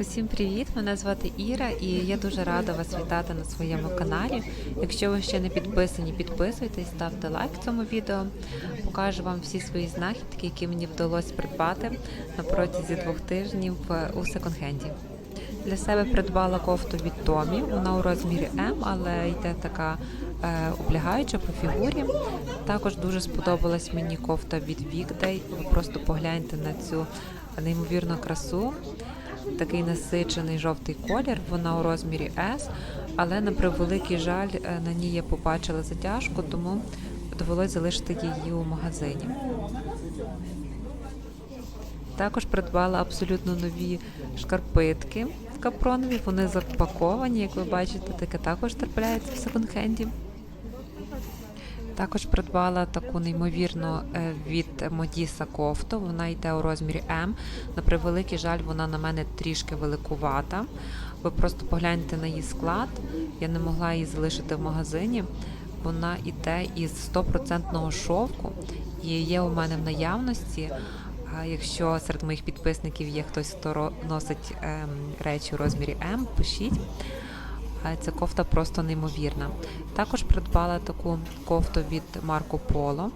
Усім привіт! Мене звати Іра, і я дуже рада вас вітати на своєму каналі. Якщо ви ще не підписані, підписуйтесь, ставте лайк цьому відео. Покажу вам всі свої знахідки, які мені вдалося придбати на протязі двох тижнів у секонд-хенді. Для себе придбала кофту від Томі. Вона у розмірі М, але йде така е, облягаюча по фігурі. Також дуже сподобалась мені кофта від Weekday. Ви просто погляньте на цю неймовірну красу. Такий насичений жовтий колір. Вона у розмірі S, але на превеликий жаль е, на ній я побачила затяжку, тому довелось залишити її у магазині. Також придбала абсолютно нові шкарпитки капронові. Вони запаковані, як ви бачите, таке також трапляється в секонд-хенді. Також придбала таку неймовірну е, від Модіса кофту. Вона йде у розмірі М. На превеликий жаль, вона на мене трішки великувата. Ви просто погляньте на її склад. Я не могла її залишити в магазині. Вона йде із 100% шовку і є у мене в наявності. А якщо серед моїх підписників є хтось, хто носить ем, речі у розмірі М, пишіть. Ця кофта просто неймовірна. Також придбала таку кофту від Марко Поло.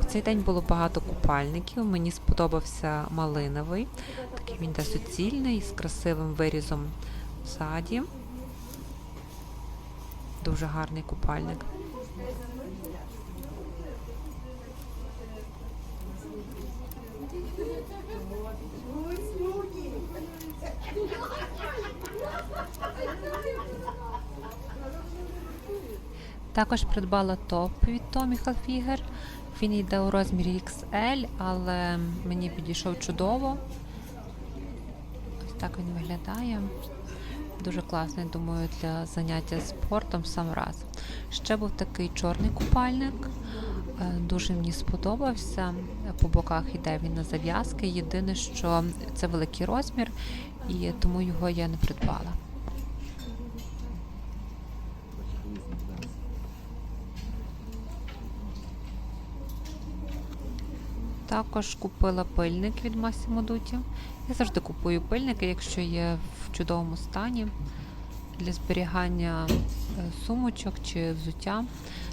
В цей день було багато купальників. Мені сподобався малиновий. Такий він йде суцільний, з красивим вирізом ззаді. Дуже гарний купальник. Також придбала топ від Tommy Hilfiger. Він йде у розмірі XL, але мені підійшов чудово. Ось так він виглядає. Дуже класний, думаю, для заняття спортом сам раз. Ще був такий чорний купальник. Е, Дуже мені сподобався. По боках йде він на зав'язки. Єдине, що це великий розмір, і тому його я не придбала. Також купила пильник від Massimo Dutti. Я завжди купую пильники, якщо є в чудовому стані для зберігання е, сумочок чи взуття.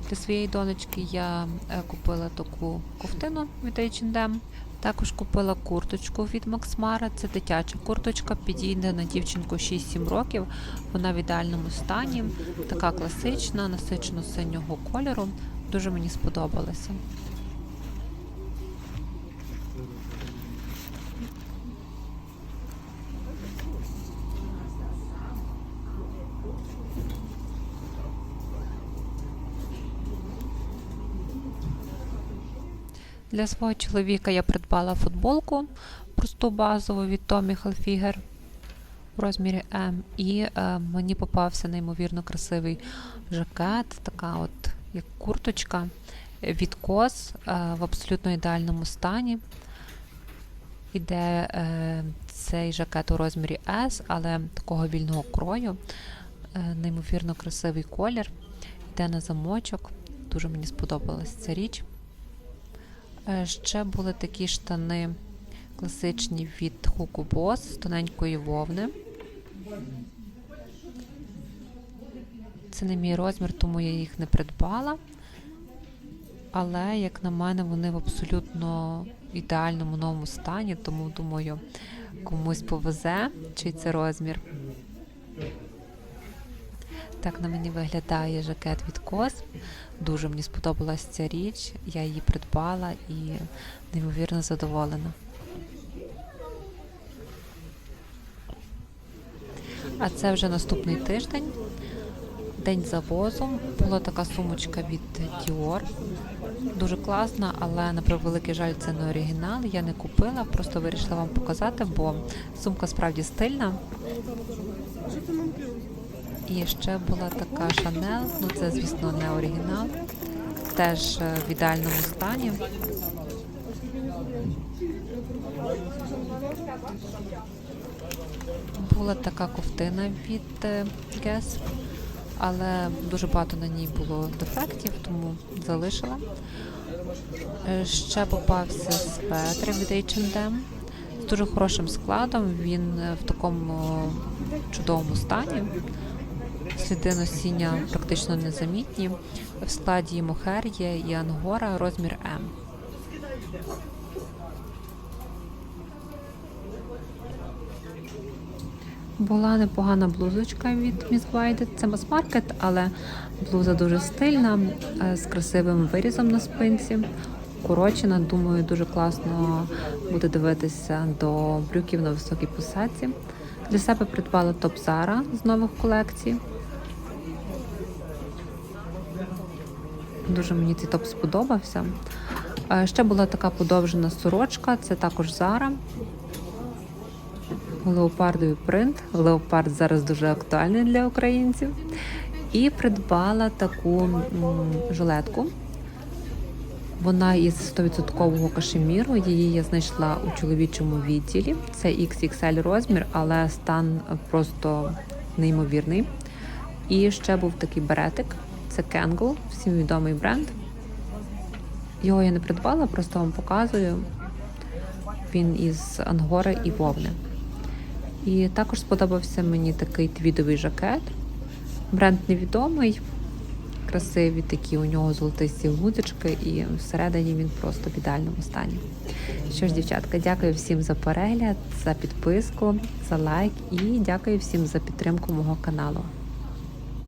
Для своєї донечки я е, купила таку ковтину від H&M. Також купила курточку від Максмара. Це дитяча курточка, підійде на дівчинку 6-7 років. Вона в ідеальному стані, така класична, насичено синього кольору. Дуже мені сподобалася. Для свого чоловіка я придбала футболку просту базову від Tommy Hilfiger в розмірі М. І е, мені попався неймовірно красивий жакет, така от як курточка від кос е, в абсолютно ідеальному стані. Іде е, цей жакет у розмірі S, але такого вільного крою. Е, неймовірно красивий колір. Йде на замочок. Дуже мені сподобалась ця річ. Е, Ще були такі штани класичні від Hugo Boss з тоненької вовни. Це не мій розмір, тому я їх не придбала. Але, як на мене, вони в абсолютно ідеальному новому стані, тому думаю, комусь повезе, чий це розмір. Так на мені виглядає жакет від Кос. Дуже мені сподобалась ця річ. Я її придбала і неймовірно задоволена. А це вже наступний тиждень. День завозу. Була така сумочка від Dior. Дуже класна, але на превеликий жаль, це не оригінал. Я не купила, просто вирішила вам показати, бо сумка справді стильна. І ще була така Шанел, ну це, звісно, не оригінал, теж е, в ідеальному стані. Була така ковтина від е, Guess, але дуже багато на ній було дефектів, тому залишила. Е, Ще попався светр від H&M дуже хорошим складом. Він в такому чудовому стані. Сліди носіння практично незамітні. В складі мохер є і ангора розмір М. Була непогана блузочка від Miss Guided. Це мас-маркет, але блуза дуже стильна, е, з красивим вирізом на спинці. Укорочена, думаю, дуже класно буде дивитися до брюків на високій посадці. Для себе придбала топ Zara з нових колекцій. Дуже мені цей топ сподобався. Е, Ще була така подовжена сорочка, це також Zara. Леопардовий принт. Леопард зараз дуже актуальний для українців. І придбала таку жилетку. Вона із 100% кашеміру. Її я знайшла у чоловічому відділі. Це XXL розмір, але стан просто неймовірний. І ще був такий беретик. Це Kangol, всім відомий бренд. Його я не придбала, просто вам показую. Він із ангори і вовни. І також сподобався мені такий твідовий жакет. Бренд невідомий, красиві такі у нього золотисті гудзички, і всередині він просто в ідеальному стані. Що ж, дівчатка, дякую всім за перегляд, за підписку, за лайк і дякую всім за підтримку мого каналу.